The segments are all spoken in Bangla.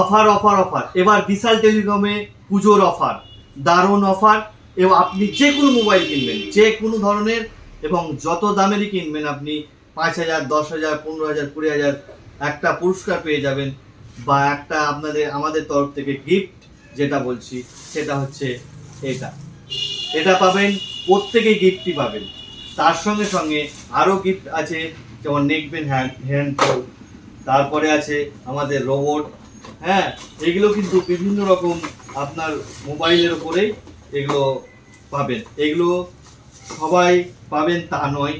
Offer offer offer. এবার বিশাল টেলিকমে পুজোর অফার। দারুণ অফার। এবং আপনি যে কোনো মোবাইল কিনবেন যে কোনো ধরনের। এবং যত দামেরই কিনবেন আপনি, পাঁচ হাজার, দশ হাজার, পনেরো হাজার, কুড়ি হাজার, একটা পুরস্কার পেয়ে যাবেন। বা একটা আপনাদের, আমাদের তরফ থেকে গিফট যেটা বলছি, সেটা হচ্ছে এটা। এটা পাবেন প্রত্যেকেই গিফটই পাবেন। তার সঙ্গে সঙ্গে আরও গিফট আছে, যেমন নেকবেন হ্যান্ড হ্যান্ড তারপরে আছে আমাদের রোবট হ্যাঁ এগুলো কিন্তু বিভিন্ন রকম আপনার মোবাইলের উপরেই এগুলো পাবেন। এগুলো সবাই পাবেন তা নয়।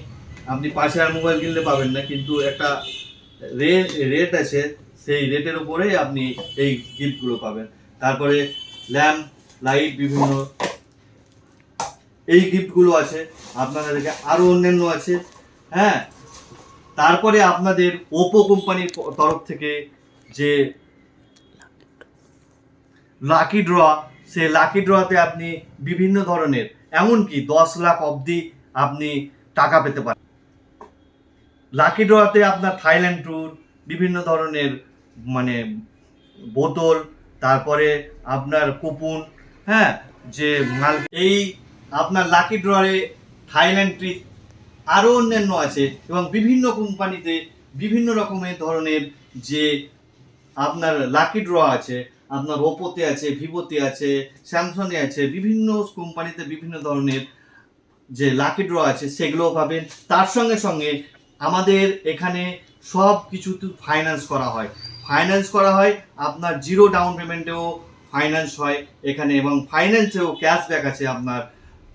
আপনি পাঁচ হাজার মোবাইল কিনলে পাবেন না, কিন্তু একটা রেট রেট আছে, সেই রেটের উপরেই আপনি এই গিফটগুলো পাবেন। তারপরে ল্যাম্প, লাইট, বিভিন্ন এই গিফটগুলো আছে আপনাদের কাছে আরও অন্যান্য আছে। হ্যাঁ তারপরে আপনাদের ওপো কোম্পানির তরফ থেকে যে লাকি ড্র সে লাকি ড্রতে আপনি বিভিন্ন ধরনের, এমনকি দশ লাখ অবধি আপনি টাকা পেতে পারেন। লাকি ড্রতে আপনার থাইল্যান্ড ট্যুর বিভিন্ন ধরনের মানে বোতল, তারপরে আপনার কুপন হ্যাঁ যে মাল, এই আপনার লাকি ড্রয়ে থাইল্যান্ড ট্রিপ আরও অন্যান্য আছে, এবং বিভিন্ন কোম্পানিতে বিভিন্ন রকমের ধরনের যে আপনার লাকি ড্র আছে আপনার ওপোতে আছে, ভিভোতে আছে, স্যামসংয়ে আছে, বিভিন্ন কোম্পানিতে বিভিন্ন ধরনের যে লাকি ড্র আছে সেগুলোও পাবেন। তার সঙ্গে সঙ্গে আমাদের এখানে সব কিছু ফাইন্যান্স করা হয়। ফাইন্যান্স করা হয়, আপনার জিরো ডাউন পেমেন্টেও ফাইন্যান্স হয় এখানে এবং ফাইন্যান্সেও ক্যাশব্যাক আছে আপনার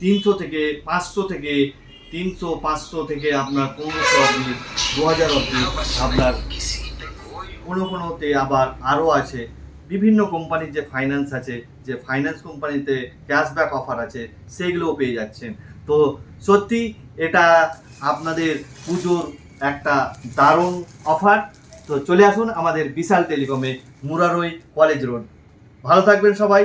তিনশো থেকে পাঁচশো থেকে তিনশো, পাঁচশো থেকে আপনার পনেরোশো অব্দি দু হাজার অব্দি আপনার কোনো কোনোতে আবার আরও আছে। বিভিন্ন কোম্পানির যে ফাইন্যান্স আছে, যে ফাইন্যান্স কোম্পানিতে ক্যাশব্যাক অফার আছে, সেইগুলোও পেয়ে যাচ্ছেন। তো সত্যি এটা আপনাদের পুজোর একটা দারুণ অফার তো চলে আসুন আমাদের বিশাল টেলিকমে মুরারই কলেজ রোড ভালো থাকবেন সবাই।